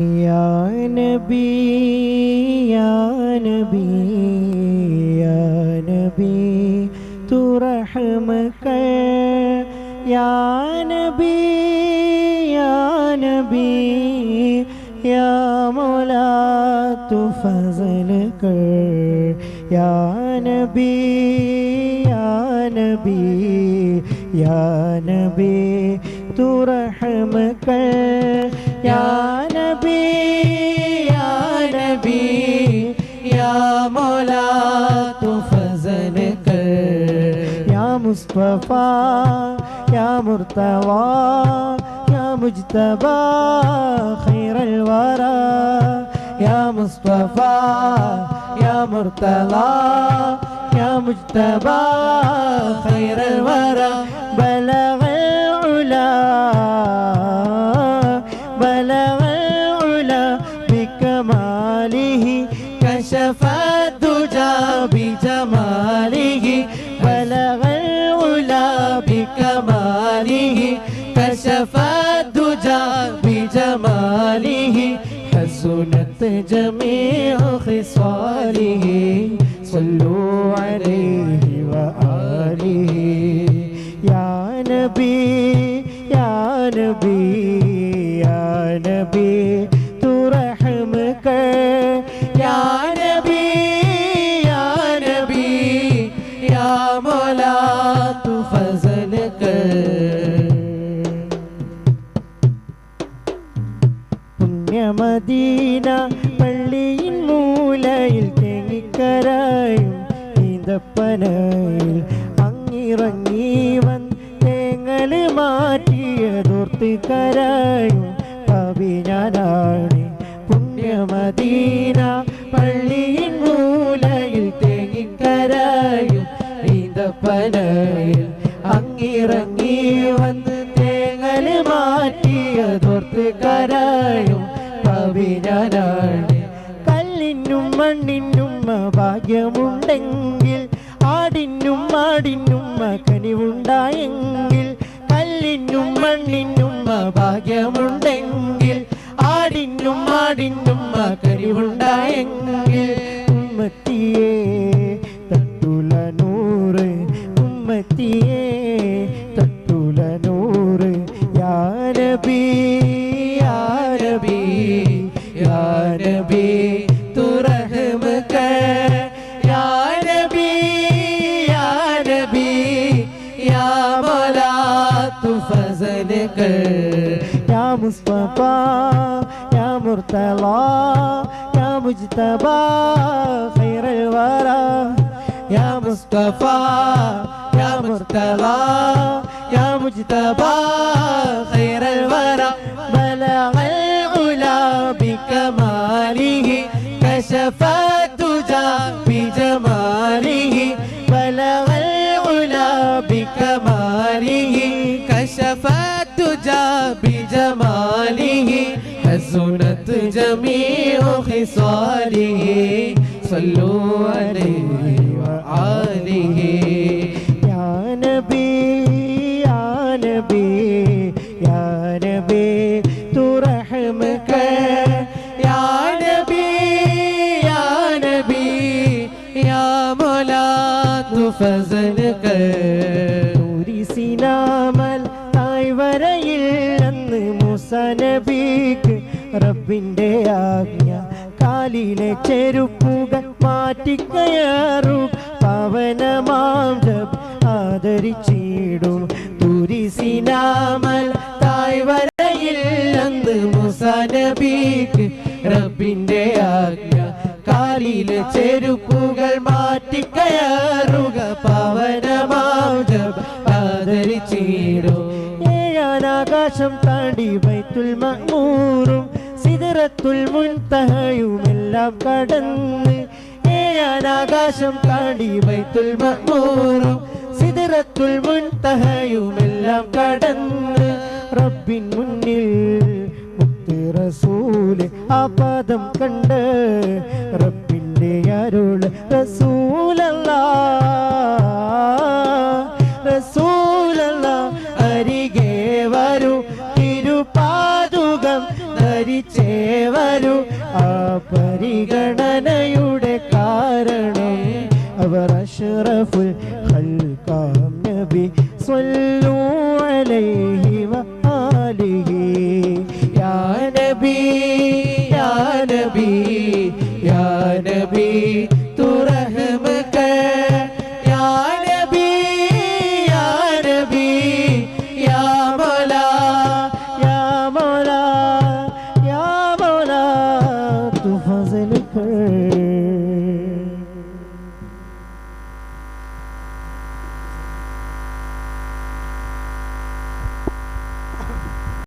يا نبي يا نبي يا نبي ترحمك يا نبي يا نبي يا مولا تفضلك يا نبي يا نبي يا نبي ترحمك يا നബി യാ നബി യാ മൗലാ തു ഫസൽ കർ യാ മുസ്തഫ യാ മുർതവ യാ മുജ്തബ ഖൈറൽ വറ യാ മുസ്തഫ യാ മുർതവ യാ മുജ്തബ ഖൈറൽ الدجى بجماله بلغ العلا بكماله كشف الدجى بجماله حسنت جميع خصاله صلوا عليه وآله. يا نبي يا نبي या मौला तू फजल कर പുണ്യമദീന പള്ളിയിൻ മൂലയിൽ തേങ്ങിക്കരായും ഈന്തപ്പനയിൽ അങ്ങിറങ്ങി വൻ തേങ്ങൽ മാറ്റിയതോർത്തിക്കരായും കവി ഞാനാണ് പുണ്യമദീന അങ്ങിറങ്ങി വന്ന് തേങ്ങൽ മാറ്റിയതോർത്ത് കരായും പവിനാനാണ് കല്ലിനും മണ്ണിനും ഭാഗ്യമുണ്ടെങ്കിൽ ആടിനും ആടിനും കനിവുണ്ടായെങ്കിൽ കല്ലിനും മണ്ണിനും ഭാഗ്യമുണ്ടെങ്കിൽ ആടിനും ആടിനും കനിവുണ്ടായെങ്കിൽ തുഫസലക യാ മുസ്തഫ യാ മുർത്തള യാ മുജ്തബ ഖൈറൽ വറാ يا مصطفى يا مرتضى يا مجتبى خير الورى بلغ العلا بكماله كشف الدجى بجماله بلغ العلا بكماله جميع خصاله صلوا عليه وآله يا نبي يا نبي يا نبي ترحمك يا نبي يا نبي يا مولا تفضلك സിനാമൽ തായ്വരയിൽ അന്ന് മൂസ നബിക്ക് റബ്ബിന്റെ ആജ്ഞ. കാലിലെ ചെരുപ്പുകൾ മാറ്റിക്കയറും. പവനമാം ജപ് ആദരിച്ചിടും. തുരിസിനാമൽ തായ്വരയില്ലെന്ന് അന്ന് റബ്ബിന്റെ ആജ്ഞ. കാലിലെ ചെരുപ്പുകൾ മാറ്റിക്കയറുക. പവനമാം ജപ് ആദരിച്ചിടും. ഏഴാനാകാശം താണ്ടി വൈത്തുൽ മഹ്മൂറും സിദറത്തുൽ മുൻതഹയുമെല്ലാം കടന്ന് ഏയാനാകാശം താണ്ടി വൈത്തുൽ മഹ്മൂറും സിദറത്തുൽ മുൻതഹയുമെല്ലാം കടന്ന് റബ്ബിൻ മുന്നിൽ റസൂൽ ആ പാദം കണ്ട് റബ്ബിന്റെ അരുൾ റസൂലല്ല ധരിച്ചേവ വരൂ. ആ പരിഗണനയുടെ കാരണം അവർ അഷറഫുൽ ഹൽക്കാം നബി സ്വല്ലു फजल कर